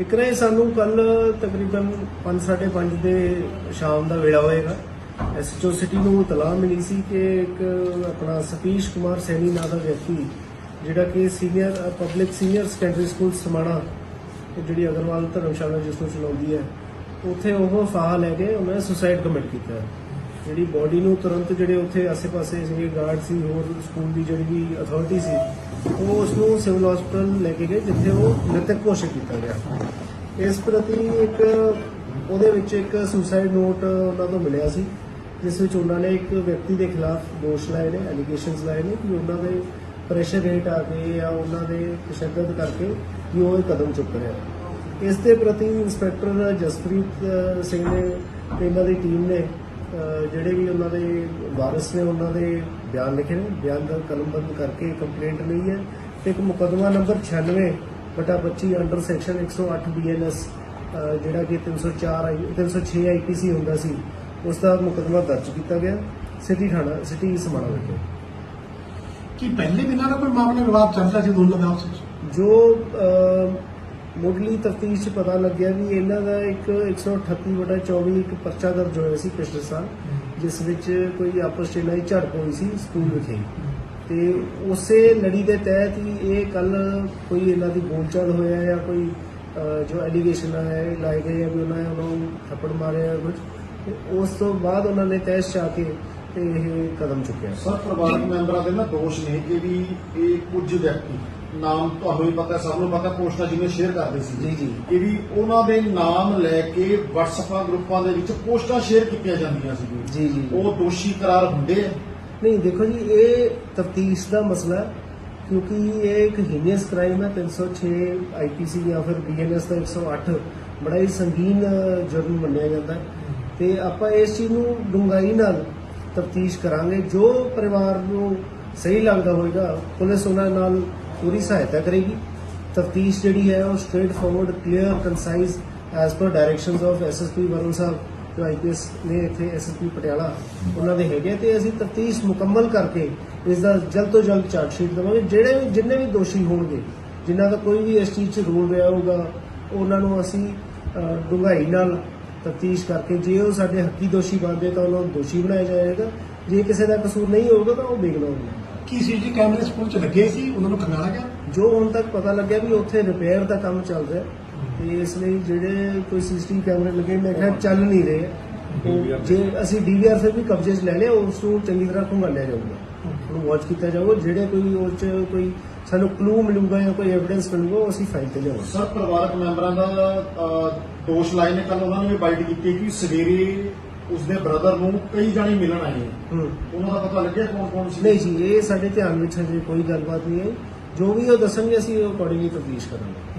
ਇੱਕ ਨਾ ਸਾਨੂੰ ਕੱਲ ਤਕਰੀਬਨ 5:30 ਦੇ ਸ਼ਾਮ ਦਾ ਵੇਲਾ ਹੋਏਗਾ ਐਸਐਚਓ ਸਿਟੀ ਨੂੰ ਤਲਾਹ ਮਿਲੀ ਸੀ ਕਿ ਇੱਕ ਆਪਣਾ ਸਤੀਸ਼ ਕੁਮਾਰ ਸੈਣੀ ਨਾਂ ਦਾ ਵਿਅਕਤੀ, ਜਿਹੜਾ ਕਿ senior public senior secondary school Samana ਜਿਹੜੀ ਅਗਰਵਾਲ ਧਰਮਸ਼ਾਲਾ ਜਿਸ ਨੂੰ ਚਲਾਉਂਦੀ ਹੈ, ਉੱਥੇ ਉਹ ਫਾਹਾ ਲੈ ਕੇ ਉਹਨੇ ਸੁਸਾਈਡ ਕਮਿਟ ਕੀਤਾ ਹੈ। ਜਿਹੜੀ ਬੋਡੀ ਨੂੰ ਤੁਰੰਤ ਜਿਹੜੇ ਉੱਥੇ ਆਸੇ-ਪਾਸੇ ਜਿਹੜੇ ਗਾਰਡ ਸੀ, ਹੋਰ ਸਕੂਲ ਦੀ ਜਿਹੜੀ ਵੀ ਅਥਾਰਟੀ ਸੀ, ਉਹ ਉਸ ਨੂੰ ਸਿਵਲ ਹਸਪੀਟਲ ਲੈ ਕੇ ਗਏ, ਜਿੱਥੇ ਉਹ ਮ੍ਰਿਤਕ ਘੋਸ਼ਿਤ ਕੀਤਾ ਗਿਆ। ਇਸ ਪ੍ਰਤੀ ਇੱਕ ਉਹਦੇ ਵਿੱਚ ਇੱਕ ਸੁਸਾਈਡ ਨੋਟ ਉਹਨਾਂ ਤੋਂ ਮਿਲਿਆ ਸੀ, ਜਿਸ ਵਿੱਚ ਉਹਨਾਂ ਨੇ ਇੱਕ ਵਿਅਕਤੀ ਦੇ ਖਿਲਾਫ ਦੋਸ਼ ਲਾਏ ਨੇ ਐਲੀਗੇਸ਼ਨਸ ਲਾਏ ਨੇ ਕਿ ਉਹਨਾਂ ਦੇ ਪ੍ਰੈਸ਼ਰ ਰੇਟ ਆ ਕੇ ਜਾਂ ਉਹਨਾਂ ਦੇ ਤਸ਼ੱਦਦ ਕਰਕੇ ਵੀ ਉਹ ਇਹ ਕਦਮ ਚੁੱਕ ਰਿਹਾ। ਇਸ ਦੇ ਪ੍ਰਤੀ ਇੰਸਪੈਕਟਰ ਜਸਪ੍ਰੀਤ ਸਿੰਘ ਨੇ ਇਹਨਾਂ ਦੀ ਟੀਮ ਨੇ ਜਿਹੜੇ ਵੀ ਉਹਨਾਂ ਦੇ ਵਾਰਸ ਨੇ ਉਹਨਾਂ ਦੇ ਬਿਆਨ ਲਿਖੇ ਨੇ। ਬਿਆਨ ਦਾ ਕਲਮਬੰਦ ਕਰਕੇ ਕੰਪਲੇਂਟ ਲਈ ਹੈ। ਤੇ ਇੱਕ ਮੁਕੱਦਮਾ ਨੰਬਰ 96 ਬਟਾ 25 ਅੰਡਰ ਸੈਕਸ਼ਨ 108 ਬੀਐਨਐਸ ਜਿਹੜਾ ਕਿ 304 ਆਈ 306 ਆਈਪੀਸੀ ਹੁੰਦਾ ਸੀ ਉਸ ਦਾ ਮੁਕੱਦਮਾ ਦਰਜ ਕੀਤਾ ਗਿਆ। ਸਿਟੀ ਥਾਣਾ ਸਿਟੀ ਸਮਾਣਾ ਵਿਖੇ। ਕਿ ਪਹਿਲੇ ਦਿਨਾਂ ਦਾ ਕੋਈ ਮਾਮਲਾ ਵਿਵਾਦ ਚੱਲਦਾ ਸੀ ਦੋਨਾਂ ਦਾ ਆਪਸ ਵਿੱਚ ਜੋ ਮੁੱਢਲੀ ਤਫਤੀਸ਼ 'ਚ ਪਤਾ ਲੱਗਿਆ ਵੀ ਇਹਨਾਂ ਦਾ ਇੱਕ 138 ਬਟਾ 24 ਇੱਕ ਪਰਚਾ ਦਰਜ ਹੋਇਆ ਸੀ ਪਿਛਲੇ ਸਾਲ ਜਿਸ ਵਿੱਚ ਕੋਈ ਆਪਸ 'ਚ ਇਹਨਾਂ ਦੀ ਝੜਪ ਹੋਈ ਸੀ ਸਕੂਲ ਵਿਖੇ। ਤੇ ਉਸੇ ਲੜੀ ਦੇ ਤਹਿਤ ਹੀ ਇਹ ਕੱਲ ਕੋਈ ਇਹਨਾਂ ਦੀ ਬੋਲਚਾਲ ਹੋਇਆ ਜਾਂ ਕੋਈ ਜੋ ਐਲੀਗੇਸ਼ਨ ਹੈ ਲਾਏ ਗਏ ਆ ਵੀ ਉਹਨਾਂ ਨੇ ਉਹਨਾਂ ਨੂੰ ਥੱਪੜ ਮਾਰਿਆ ਕੁਝ ਤੇ ਉਸ ਤੋਂ ਬਾਅਦ ਉਹਨਾਂ ਨੇ ਤੈਸ਼ ਆ ਕੇ ਤੇ ਇਹ ਕਦਮ ਚੁੱਕਿਆ। ਸਰ ਪਰਿਵਾਰਕ ਮੈਂਬਰਾਂ ਦੇ ਨਾ ਦੋਸ਼ ਨੇ ਕਿ ਵੀ ਇਹ ਕੁਝ ਵਿਅਕਤੀ ਨਾਮ ਤੁਹਾਨੂੰ ਵੀ ਪਤਾ ਸਭ ਨੂੰ ਪਤਾ ਪੋਸਟਾਂ ਜਿਵੇਂ ਸ਼ੇਅਰ ਕਰਦੇ ਸੀ। ਜੀ, ਜੀ। ਕਿ ਵੀ ਉਹਨਾਂ ਦੇ ਨਾਮ ਲੈ ਕੇ WhatsApp ਗਰੁੱਪਾਂ ਦੇ ਵਿੱਚ ਪੋਸਟਾਂ ਸ਼ੇਅਰ ਕੀਤੀਆਂ ਜਾਂਦੀਆਂ ਸੀ। ਜੀ ਜੀ। ਉਹ ਦੋਸ਼ੀ ਕਰਾਰ ਹੁੰਦੇ ਆ। ਨਹੀਂ ਦੇਖੋ ਜੀ ਇਹ ਤਫਤੀਸ਼ ਦਾ ਮਸਲਾ ਕਿਉਂਕਿ ਇਹ ਇੱਕ ਹੀਨੀਅਸ ਕ੍ਰਾਈਮ ਹੈ 306 ਆਈਪੀਸੀ ਜਾਂ ਫਿਰ ਬੀਐਨਐਸ ਦਾ 108 ਬੜਾ ਹੀ ਸੰਗੀਨ ਜੁਰਮ ਮੰਨਿਆ ਜਾਂਦਾ ਤੇ ਆਪਾਂ ਇਸ ਚੀਜ਼ ਨੂੰ ਡੂੰਘਾਈ ਨਾਲ ਤਫਤੀਸ਼ ਕਰਾਂਗੇ। ਜੋ ਪਰਿਵਾਰ ਨੂੰ ਸਹੀ ਲੱਗਦਾ ਹੋਵੇਗਾ ਪੁਲਿਸ ਉਹਨਾਂ ਨਾਲ ਪੂਰੀ ਸਹਾਇਤਾ ਕਰੇਗੀ। ਤਫਤੀਸ਼ ਜਿਹੜੀ ਹੈ ਉਹ straight forward clear concise as per directions of SSP Varun ਸਾਹਿਬ ਜੋ ਆਈਪੀਐਸ ਨੇ ਇੱਥੇ ਐਸਐਸਪੀ ਪਟਿਆਲਾ ਉਹਨਾਂ ਦੇ ਹੈਗੇ ਤੇ ਅਸੀਂ ਤਫਤੀਸ਼ ਮੁਕੰਮਲ ਕਰਕੇ ਇਸ ਦਾ ਜਲਦ ਤੋਂ ਜਲਦ ਚਾਰਟ ਸ਼ੀਟ ਦੇਵਾਂਗੇ। ਜਿਹੜੇ ਵੀ ਜਿੰਨੇ ਵੀ ਦੋਸ਼ੀ ਹੋਣਗੇ ਜਿਨ੍ਹਾਂ ਦਾ ਕੋਈ ਵੀ ਇਸ ਚੀਜ਼ 'ਚ ਰੋਲ ਰਿਹਾ ਹੋਊਗਾ ਉਹਨਾਂ ਨੂੰ ਅਸੀਂ ਅ, ਡੂੰਘਾਈ ਨਾਲ ਤਫਤੀਸ਼ ਕਰਕੇ ਜੇ ਉਹ ਸਾਡੇ ਹੱਕੀ ਦੋਸ਼ੀ ਬਣਦੇ ਤਾਂ ਉਹਨਾਂ ਨੂੰ ਦੋਸ਼ੀ ਬਣਾਇਆ ਜਾਏਗਾ। ਜੇ ਕਿਸੇ ਦਾ ਕਸੂਰ ਨਹੀਂ ਹੋਊਗਾ ਤਾਂ ਉਹ ਬੇਗੁਨਾਹ ਹੋਊਗਾ ਕੀ ਸੀਜੀ ਕੈਮਰੇ ਸਕੂਲ ਚ ਲੱਗੇ ਸੀ ਉਹਨਾਂ ਨੂੰ ਖੰਗਾਲਾ ਗਿਆ। ਜੋ ਹੁਣ ਤੱਕ ਪਤਾ ਲੱਗਿਆ ਵੀ ਉੱਥੇ ਰਿਪੇਅਰ ਦਾ ਕੰਮ ਚੱਲ ਰਿਹਾ। ਤੇ ਇਸ ਲਈ ਜਿਹੜੇ ਕੋਈ ਸੀਸੀਟੀਵੀ ਕੈਮਰੇ ਲੱਗੇ ਮੈਂ ਕਿਹਾ ਚੱਲ ਨਹੀਂ ਰਹੇ। ਉਹ ਜੇ ਅਸੀਂ ਡੀਵੀਆਰ ਫਿਰ ਵੀ ਕਬਜ਼ੇ 'ਚ ਲੈ ਲਿਆ ਉਸ ਨੂੰ ਚੰਗੀ ਤਰ੍ਹਾਂ ਖੰਗਾਲਿਆ ਜਾਊਗਾ। ਉਹਨੂੰ ਵਾਚ ਕੀਤਾ ਜਾਊਗਾ। ਜਿਹੜੇ ਕੋਈ ਉਹ 'ਚ ਕੋਈ ਸਾਨੂੰ ਕਲੂ ਮਿਲੂਗਾ ਜਾਂ ਕੋਈ ਐਵੀਡੈਂਸ ਮਿਲੂਗਾ ਉਹ ਅਸੀਂ ਫਾਈਲ ਤੇ ਲਿਆਵਾਂਗੇ। ਸਰ ਪਰਿਵਾਰਕ ਮੈਂਬਰਾਂ ਦਾ ਦੋਸ਼ ਲਾਏ ਨੇ ਕੱਲ ਉਹਨਾਂ ਨੇ ਵੀ ਬਾਈਟ ਕੀਤੀ ਕਿ ਸਵੇਰੇ ਉਸਦੇ ਬ੍ਰਦਰ ਨੂੰ ਕਈ ਜਾਣੇ ਮਿਲਣ ਆਏ ਨੇ। ਹੂੰ। ਉਹਨਾਂ ਦਾ ਪਤਾ ਲੱਗਿਆ ਕੌਣ ਕੌਣ ਸੀ? ਨਹੀਂ ਜੀ ਇਹ ਸਾਡੇ ਧਿਆਨ ਵਿੱਚ ਹਜੇ ਕੋਈ ਗੱਲਬਾਤ ਨਹੀਂ ਹੈ ਜੋ ਵੀ ਉਹ ਦੱਸਣਗੇ ਅਸੀਂ ਉਹ ਅਕੋਰਡਿੰਗਲੀ ਤਫਤੀਸ਼ ਕਰਾਂਗੇ।